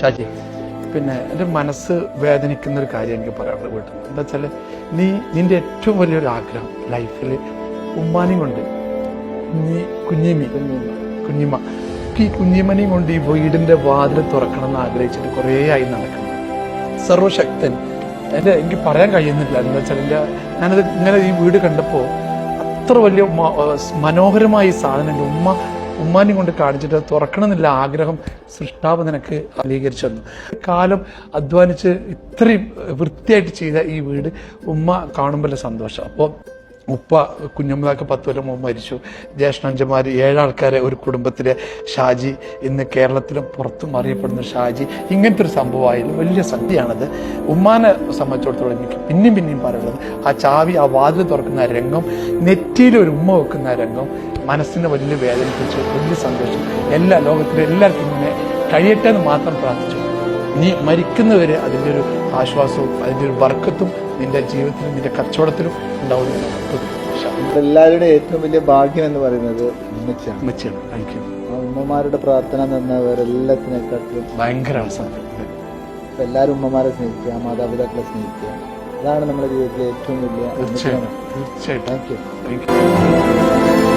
ഷാജി പിന്നെ എന്റെ മനസ്സ് വേദനിക്കുന്ന ഒരു കാര്യം എനിക്ക് പറയാനുള്ളത് വീട്ടിൽ എന്താ വെച്ചാൽ നീ നിന്റെ ഏറ്റവും വലിയൊരു ആഗ്രഹം ലൈഫിൽ ഉമ്മാനെയും കൊണ്ട് കുഞ്ഞി കുഞ്ഞിമി കുഞ്ഞിമ്മ ഈ കുഞ്ഞിമ്മനെയും കൊണ്ട് ഈ വീടിന്റെ വാതിൽ തുറക്കണം എന്ന് ആഗ്രഹിച്ചിട്ട് കുറേ ആയി നടക്കുന്നു. സർവശക്തൻ എന്റെ എനിക്ക് പറയാൻ കഴിയുന്നില്ല. എന്താ വെച്ചാൽ എന്റെ ഞാനത് ഇങ്ങനെ ഈ വീട് കണ്ടപ്പോൾ അത്ര വലിയ മനോഹരമായ ഈ സാധനം ഉമ്മ ഉമ്മാനെയും കൊണ്ട് കാണിച്ചിട്ട് തുറക്കണമെന്നില്ല ആഗ്രഹം സൃഷ്ടാവ് നിനക്ക് അംഗീകരിച്ചു തന്നു കാലം അധ്വാനിച്ച് ഇത്രയും വൃത്തിയായിട്ട് ചെയ്ത ഈ വീട് ഉമ്മ കാണുമ്പോൾ സന്തോഷം. അപ്പോൾ ഉപ്പ കുഞ്ഞമ്മദാക്ക് പത്ത് കൊല്ലം മുമ്പ് മരിച്ചു. ജ്യേഷ്ഠഞ്ചന്മാർ ഏഴാൾക്കാരെ ഒരു കുടുംബത്തിലെ ഷാജി ഇന്ന് കേരളത്തിലും പുറത്തും അറിയപ്പെടുന്ന ഷാജി. ഇങ്ങനത്തെ ഒരു സംഭവമായാലും വലിയ സത്യമാണത് ഉമ്മാനെ സംബന്ധിച്ചിടത്തോളം എനിക്ക് പിന്നെയും പിന്നെയും പറയുള്ളത് ആ ചാവി ആ വാതിൽ തുറക്കുന്ന രംഗം നെറ്റിയിൽ ഒരു ഉമ്മ വെക്കുന്ന രംഗം മനസ്സിനെ വലിയ വേദനിപ്പിച്ചു. വലിയ സന്തോഷം. എല്ലാ ലോകത്തിലെ എല്ലാവർക്കും ഇങ്ങനെ കഴിയട്ടെ എന്ന് മാത്രം പ്രാർത്ഥിച്ചു. നീ മരിക്കുന്നവരെ അതിന്റെ ഒരു ആശ്വാസവും അതിന്റെ ഒരു വർക്കത്തും നിന്റെ ജീവിതത്തിലും നിന്റെ കച്ചവടത്തിലും ഉണ്ടാവുന്നു. എല്ലാവരുടെ ഏറ്റവും വലിയ ഭാഗ്യം എന്ന് പറയുന്നത് ഉമ്മച്ചാണ് ഉമ്മച്ചിയാണ്. താങ്ക് യു ഉമ്മമാരുടെ പ്രാർത്ഥന എന്നവരെല്ലാത്തിനെക്കാട്ടിലും ഭയങ്കര അവസാനം എല്ലാവരും ഉമ്മമാരെ സ്നേഹിക്കുക മാതാപിതാക്കളെ സ്നേഹിക്കുക. അതാണ് നമ്മുടെ ജീവിതത്തിലെ ഏറ്റവും വലിയ തീർച്ചയായിട്ടും. Thank you